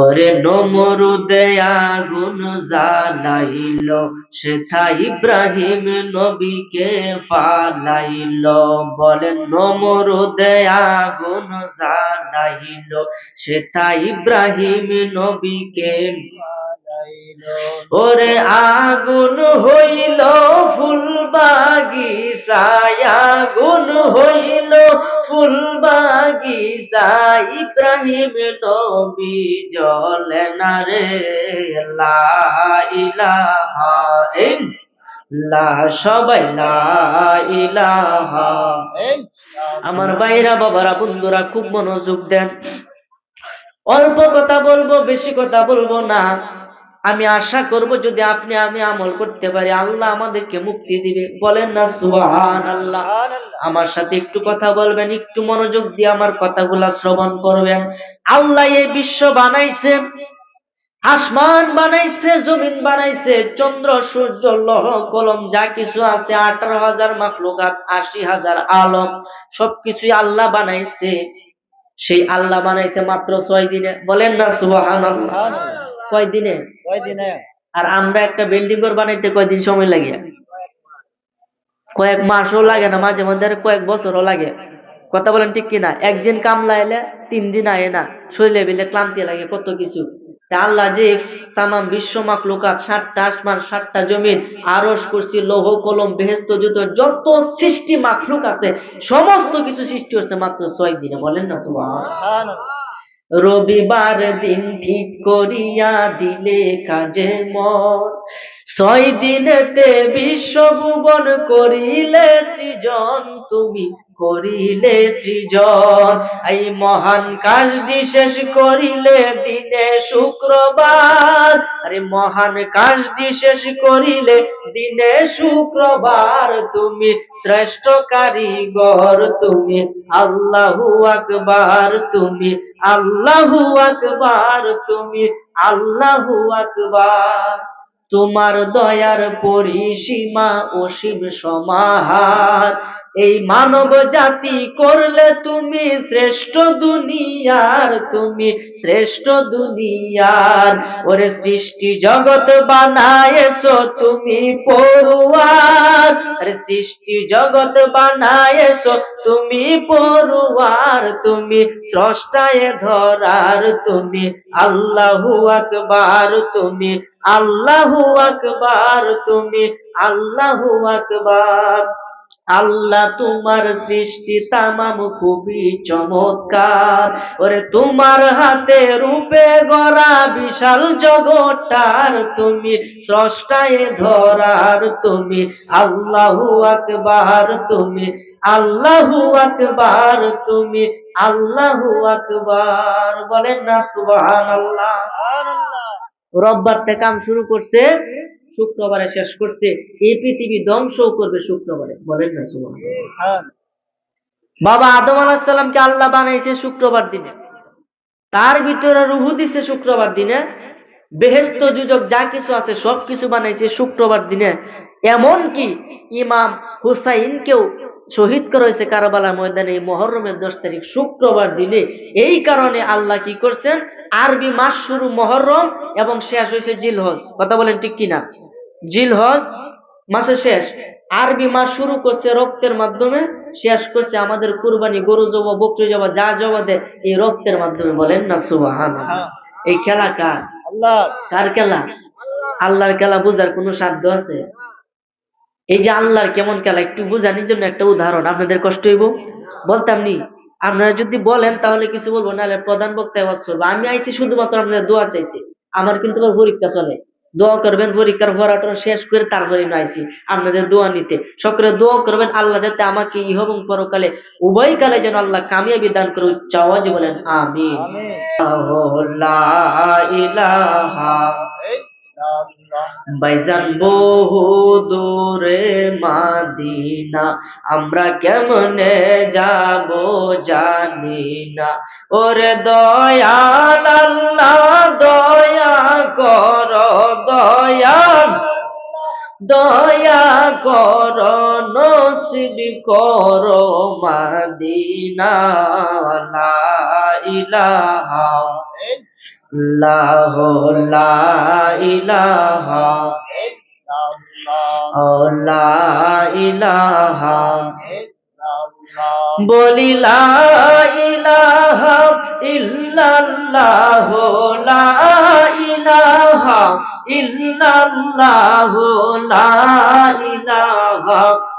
ওরে নমরুদে আগুন জ্বালাইল সেথা ইব্রাহিম নবীকে পালাইল। বলেন নমরুদে আগুন জ্বালাইল সেথা ইব্রাহিম নবীকে ওরে আগুন হইল ফুল বাগিচায়, আগুন হইল ফুল বাগিচায় ইব্রাহিম নবী জলে লা সবাই আমার ভাইরা, বাবারা, বন্ধুরা, খুব মনোযোগ দেন। অল্প কথা বলব, বেশি কথা বলব না। আমি আশা করব যদি আপনি আমি আমল করতে পারি আল্লাহ আমাদেরকে মুক্তি দিবে। বলেন না সুবহান আল্লাহ আমার সাথে একটু কথা বলবেন একটু মনোযোগ দিয়ে আমার কথাগুলা শ্রবণ করবেন। আল্লাহ এই বিশ্ব বানাইছে আসমান বানাইছে জমিন বানাইছে চন্দ্র সূর্য লহ কলম যা কিছু আছে আঠারো হাজার মাখলুকাত আশি হাজার আলম সবকিছুই আল্লাহ বানাইছে। সেই আল্লাহ বানাইছে মাত্র ছয় দিনে। বলেন না সুবহান কয় দিনে? আর আমরা একটা বিল্ডিং ঘর বানাইতে কয়দিন সময় লাগে? কয়েক মাসও লাগে না মাঝে মধ্যে কয়েক বছরও লাগে। কথা বলেন ঠিক কিনা? একদিন কামলা এলে তিন দিন আয় না। শরীরে বিলে ক্লান্তি লাগে কত কিছু। আল্লাহ যে তামাম বিশ্ব মাকলুকাত ষাটটা আসমান ষাটটা জমিন আরস করছি লৌহ কলম বেহেস্ত জুত যত সৃষ্টি মাকলুক আছে সমস্ত কিছু সৃষ্টি হচ্ছে মাত্র ছয় দিনে। বলেন না সুবহান রবিবার দিন ঠিক করিয়া দিলে কাজে মন। ছয় দিনেতে বিশ্বভুবন করিলে সৃজন তুমি করিলে সৃজন। এই মহান কাজটি শেষ করিলে দিনে শুক্রবার। আরে মহান কাজটি শেষ করিলে দিনে শুক্রবার। তুমি শ্রেষ্ঠ কারিগর তুমি আল্লাহু আকবার, তুমি আল্লাহু আকবার, তুমি আল্লাহু আকবার। তোমার দয়ার পরিসীমা অসীম সমাহার। এই মানব জাতি করলে তুমি শ্রেষ্ঠ দুনিয়ার, তুমি শ্রেষ্ঠ দুনিয়ার। ওরে সৃষ্টি জগৎ বানায়েছো তুমি পড়ুয়ার। আরে সৃষ্টি জগৎ বানায়েছো তুমি পড়ুয়ার, তুমি স্রষ্টায় ধরার, তুমি আল্লাহু আকবার, তুমি আল্লাহু আকবার, তুমি আল্লাহু আকবার। আল্লাহ তোমার সৃষ্টি তামাম খুবই চমৎকার। ওরে তোমার হাতে রূপে গড়া বিশাল জগৎটার তুমি স্রষ্টায় ধরার তুমি আল্লাহু আকবার তুমি আল্লাহু আকবার তুমি আল্লাহু আকবার। বলেন না সুবহানাল্লাহ। রব্বার থেকে কাম শুরু করছে শুক্রবারে শেষ করছে। এই পৃথিবী ধ্বংসও করবে শুক্রবারে। বলেন না সুমান বাবা আদম আলাহিসাল্লামকে আল্লাহ বানাইছে শুক্রবার দিনে? তার ভিতরে রুহু দিছে শুক্রবার দিনে। বেহেস্ত যুজক যা কিছু আছে সব কিছু বানাইছে শুক্রবার দিনে। এমন কি ইমাম হুসাইনকেও শহীদ করা হয়েছে কারবালার ময়দানে এই মহরমের দশ তারিখ শুক্রবার দিনে। এই কারণে আল্লাহ কি করছেন? আরবি মাস শুরু মহরম এবং শেষ হয়েছে জিলহজ। কথা বলেন ঠিক কিনা? জিলহজ মাসে শেষ। আরবি মাস শুরু করছে রক্তের মাধ্যমে শেষ করছে আমাদের কুরবানি গরু জবা বকরি জবা যা জবা দেয় এই রক্তের মাধ্যমে বলেন না সুবাহান এই খেলা কার? কার খেলা? আল্লাহর খেলা বোঝার কোনো সাধ্য আছে? এই যে আল্লাহর কেমন খেলা একটু বোঝানোর জন্য একটা উদাহরণ আপনাদের কষ্ট হইব? বলতাম নি আপনারা যদি বলেন তাহলে কিছু বলব নাহলে প্রধান বক্তায় ওয়াজ করব। আমি আইছি শুধুমাত্র আপনাদের দোয়া চাইতে আমার কিন্তু পরীক্ষা চলে। দোয়া করবেন পরীক্ষার পড়াটা শেষ করে তারপরে আইছি আপনাদের দোয়া নিতে। সকলে দোয়া করবেন আল্লাহ যাতে আমাকে ইহ এবং পরকালে উভয় কালে যেন আল্লাহ কামিয়াবি দান করে উচ্চ আওয়াজে বলেন ইলাহা বাইজান বহু দূরে মাদিনা, আমরা কেমনে যাব জানি না ওরে দয়াল আল্লাহ, দয়া কর, দয়াল। দয়া কর, নসিব কর মাদিনা, লা ইলাহা ইলাহা ও লা ইলাহা বলি লা ইলাহা ইল্লাল্লাহ লা ইলাহা ইল্লাল্লাহ লা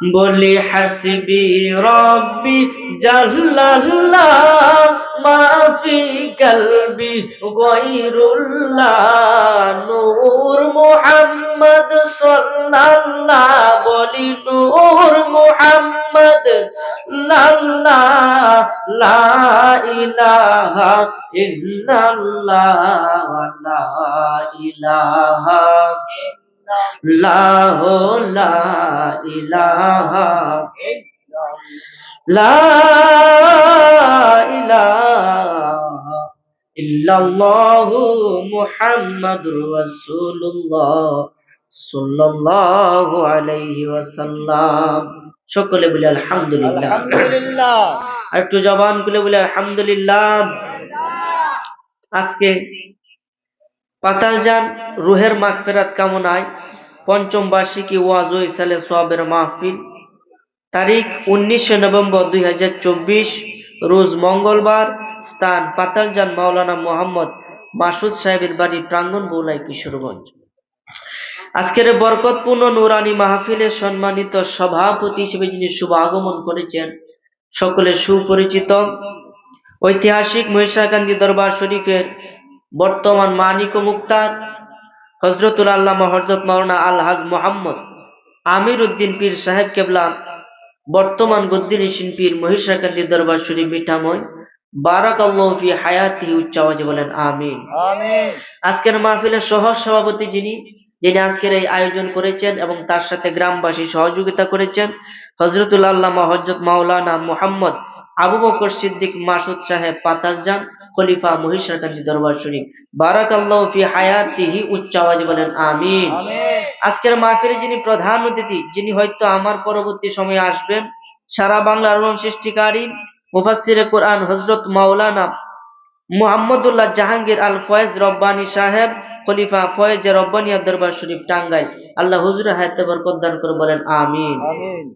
বলি, হাসবি রব্বি জাল্লাল্লাহ, মাফি কলবি গৈরুল্লাহ নূর মুহাম্মদ সাল্লাল্লাহ, বলি, নূর মুহাম্মদ লাল্লাহ লা ইলাহা ইল্লাল্লাহ, লা ইলাহা লাহ লা ইলাহা লা ইলাহা ইল্লাল্লাহু মুহাম্মাদুর রাসূলুল্লাহ সাল্লাল্লাহু আলাইহি ওয়াসাল্লাম। সকলে বলে আলহামদুলিল্লাহ। আলহামদুলিল্লাহ। আর একটু জবান খুলে বলে আলহামদুলিল্লাহ। আজকে পাতালজান রুহের মাগফিরাত কামনায় পঞ্চম বার্ষিকী ওয়াজ ইসালে সোয়াবের মাহফিল। তারিখ উনিশে নভেম্বর দুই রোজ মঙ্গলবার, স্থান পাতালজান মাওলানা মোহাম্মদ মাসুদ সাহেবের বাড়ি প্রাঙ্গণ বৌলাই কিশোরগঞ্জ। আজকের বরকতপূর্ণ নুরানি মাহফিলের সম্মানিত সভাপতি হিসেবে যিনি শুভ আগমন করেছেন, সকলে সুপরিচিত। ঐতিহাসিক মহিষাকান্দি দরবার শরীফের বর্তমান মানিক মুক্তার হজরতুল আল্লামা হজরত মাওলানা আলহাজ মোহাম্মদ আমির উদ্দিন পীর সাহেব কেবলা বর্তমান গদ্দিনী পীর মহিষাকান্দি দরবার শরীফ মিঠাময় বারাক ফি হায়াতি উচ্চ আওয়াজে বলেন আমিন। আমিন। আজকের মাহফিলের সহ সভাপতি যিনি যিনি আজকের এই আয়োজন করেছেন এবং তার সাথে গ্রামবাসী সহযোগিতা করেছেন হজরতুল আল্লামা হজরত মাওলানা মোহাম্মদ আবু বকর সিদ্দিক মাসুদ সাহেব পাতারজান খলিফা মহিষাকান্দি দরবার শরীফ। বারাক ফি হায়াতিহি উচ্চ আওয়াজে বলেন আমিন। আজকের মাহফিলে যিনি প্রধান অতিথি যিনি হয়তো আমার পরবর্তী সময়ে আসবেন সারা বাংলার আলম সৃষ্টিকারী মুফাসসিরে কোরআন হজরত মাওলানা মুহাম্মদুল্লাহ জাহাঙ্গীর আল ফয়েজ রব্বানী সাহেব খলিফা ফয়েজ রব্বানিয়া দরবার শরীফ টাঙ্গাই আল্লাহ হুজুর হায়াতে বরকত দান করে বলেন আমিন। আমিন।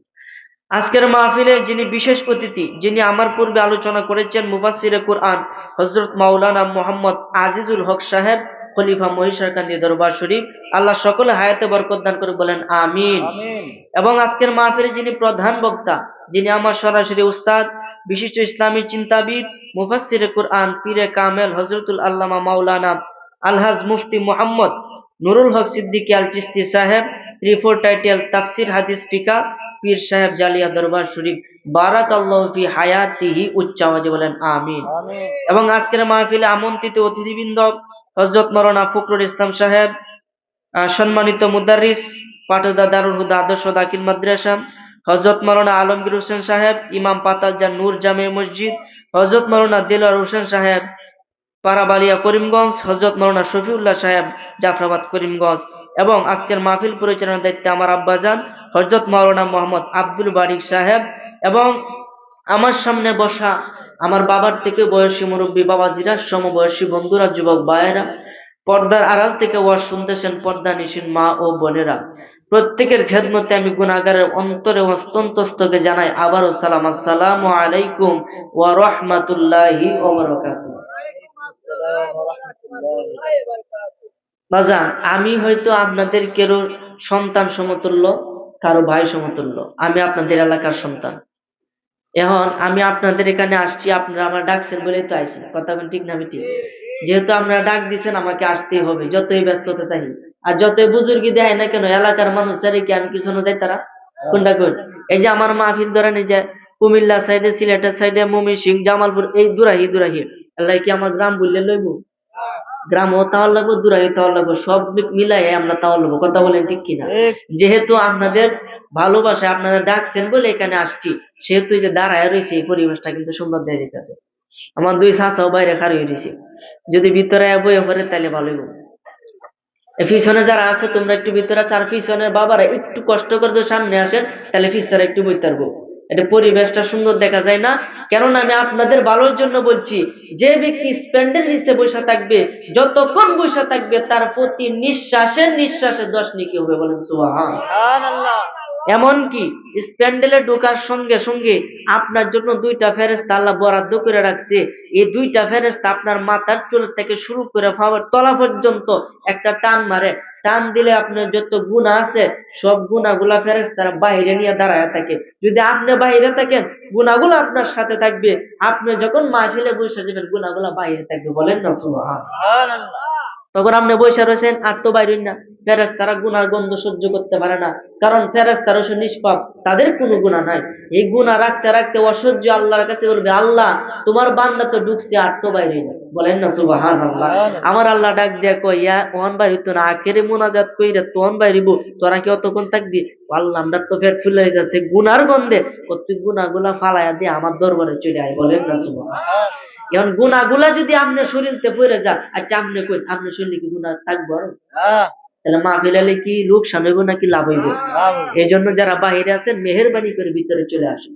আজকের মাহফিলে যিনি বিশেষ অতিথি যিনি আমার পূর্বে আলোচনা করেছেন মুফাসসিরে কোরআন হজরত মাওলানা মোহাম্মদ আজিজুল হক সাহেব খলিফা মহিষারকান্দি দরবার শরীফ আল্লাহ সকলে হায়াতে বরকত দান করে বলেন আমিন। এবং আজকের মাহফিলে যিনি প্রধান বক্তা যিনি আমার সরাসরি উস্তাদ বিশিষ্ট ইসলামী চিন্তাবিদ মুফাসসিরে কোরআন পীরে কামেল হজরতুল আল্লামা মাওলানা আলহাজ মুফতি মোহাম্মদ নুরুল হক সিদ্দিকী আল চিস্তি সাহেব ত্রিফোর টাইটেল তাফসির হাদিস ফিকা পীর সাহেব জালিয়া দরবার শরীফ বারাক ফি হায়াতিহি উচ্চ আওয়াজে বলেন আমিন। এবং আজকের মাহফিলে আমন্ত্রিত অতিথিবৃন্দ হজরত মরনা ফখরুল ইসলাম সাহেব সম্মানিত মুদারিস পাটদা দারুল হুদা আদর্শ দাখিল মাদ্রাসা হজরত মরনা আলমগীর হোসেন সাহেব ইমাম পাতালজা নূর জামে মসজিদ হজরত মরনা দিলওয়ার হোসেন সাহেব পারাবালিয়া করিমগঞ্জ হজরত মরনা শফিউল্লাহ সাহেব জাফরাবাদ করিমগঞ্জ। এবং আজকের মাহফিল পরিচালনার দায়িত্বে আমার আব্বাজান হজরত মাওলানা মোহাম্মদ আব্দুল বারিক সাহেব এবং আমার সামনে বসা আমার বাবার থেকে বয়সী মুরব্বী বাবাজিরা, সমবয়সী বন্ধুরা, যুবক ভাইয়েরা, পর্দার আড়াল থেকে ওয়াজ শুনতেছেন পর্দা নিশিন মা ও বোনেরা। প্রত্যেকের খেদমতে আমি গুণাগারের অন্তরে অস্তন্তস্তকে জানাই আবারও সালাম। আসসালামু আলাইকুম ওয়া রাহমাতুল্লাহি ওয়া আমি হয়তো আপনাদের কেউ সন্তান সমতুল্য? কারও ভাই সমতুল্য। আমি আপনাদের এলাকার সন্তান। এখন আমি আপনাদের এখানে আসছি, আপনারা আমার ডাকছেন বলেই তো আইছি কথা ঠিক না ঠিক। যেহেতু আপনারা ডাক দিচ্ছেন আমাকে আসতেই হবে, যতই ব্যস্ততা থাকি। আর যতই বুজুর্গি দেয় না কেন, এলাকার মানুষের কি আমি কিছু যাই তারা? কোনটা কোন এই যে আমার মাহফিল ধরেন, এই যে কুমিল্লা সাইডে সিলেটের সাইডে মমি সিং জামালপুর, এই দুরাহি দুরাহি। আল্লাহ কি আমার গ্রাম বললে লইব? গ্রাম ও তাওয়ার লাগবো তাওয়ার লাগবো সব মিলাই আমরা তাওয়ার লাগবো কথা বলেন ঠিক কিনা? যেহেতু আপনাদের ভালোবাসা আপনারা ডাকছেন বলে এখানে আসছি সেহেতু এই যে দাঁড়ায় রয়েছে এই পরিবেশটা কিন্তু সুন্দর দেখা যেতেছে আমার দুই শাসাও বাইরে খারি রয়েছে। যদি ভিতরে বয়ে পড়ে তাহলে ভালোই হবে। পিছনে যারা আছে তোমরা একটু ভিতরে আছে আর পিছনের বাবারা একটু কষ্ট করে সামনে আসেন তাহলে পিছনে একটু বই পারব। এটা পরিবেশটা সুন্দর দেখা যায় না। কেননা আমি আপনাদের ভালোর জন্য বলছি, যে ব্যক্তি স্প্যান্ডের নিচে বসে থাকবে, যতক্ষণ বসে থাকবে, তার প্রতি নিঃশ্বাসের নিঃশ্বাসে দশ নিকি হবে বলেন সুবহানাল্লাহ। এমনকি স্প্যান্ডেলে ঢোকার সঙ্গে সঙ্গে আপনার জন্য দুইটা ফেরেস্তা আল্লাহ বরাদ্দ করে রাখছে। এই দুইটা ফেরেস্তা আপনার মাথার চুল থেকে শুরু করে পাওয়ার তলা পর্যন্ত একটা টান মারে। টান দিলে আপনার যত গুণা আছে, সব গুণাগুলা ফেরেস্তারা বাইরে নিয়ে দাঁড়ায় থাকে। যদি আপনি বাইরে থাকেন, গুণাগুলো আপনার সাথে থাকবে। আপনি যখন মাহফিলে বসে যাবেন, গুণাগুলা বাইরে থাকবে। বলেন না তখন আপনি বসে রয়েছেন আর তো বাইরেন না। ফেরেস তারা গুনার গন্ধ সহ্য করতে পারে না কারণ ফেরেস তারা সে নিষ্পাপ তাদের কোনো গুণা নাই। এই গুণা রাখতে রাখতে অসহ্য আল্লাহর কাছে বলবে আল্লাহ তোমার বান্দা তো ঢুকছে আর তো বাইরে না। বলেন না সুবাহান আল্লাহ আমার আল্লাহ ডাক দিয়া কই ইয়া ওহন বাইরে তো না আখেরে মোনাজাত কইরা তোহন বাইরিব তোরা কি অতক্ষণ থাকবি? আল্লাহ আমরা তো পেট ফুলে যাচ্ছে গুনার গন্ধে। প্রত্যেক গুনাগুলা ফালাইয়া দিয়ে আমার দরবারে চলে আয় বলেন না সুবাহান এখন গুণাগুলা যদি আপনি শরীরতে পড়ে যান আচ্ছা আপনি কই আপনি শরীরে কি গুণা থাকব আরও? হ্যাঁ। তাহলে মা ফেলালে কি লোকসান হইব নাকি লাভ হইব? এই জন্য যারা বাহিরে আছেন মেহরবানি করে ভিতরে চলে আসুন।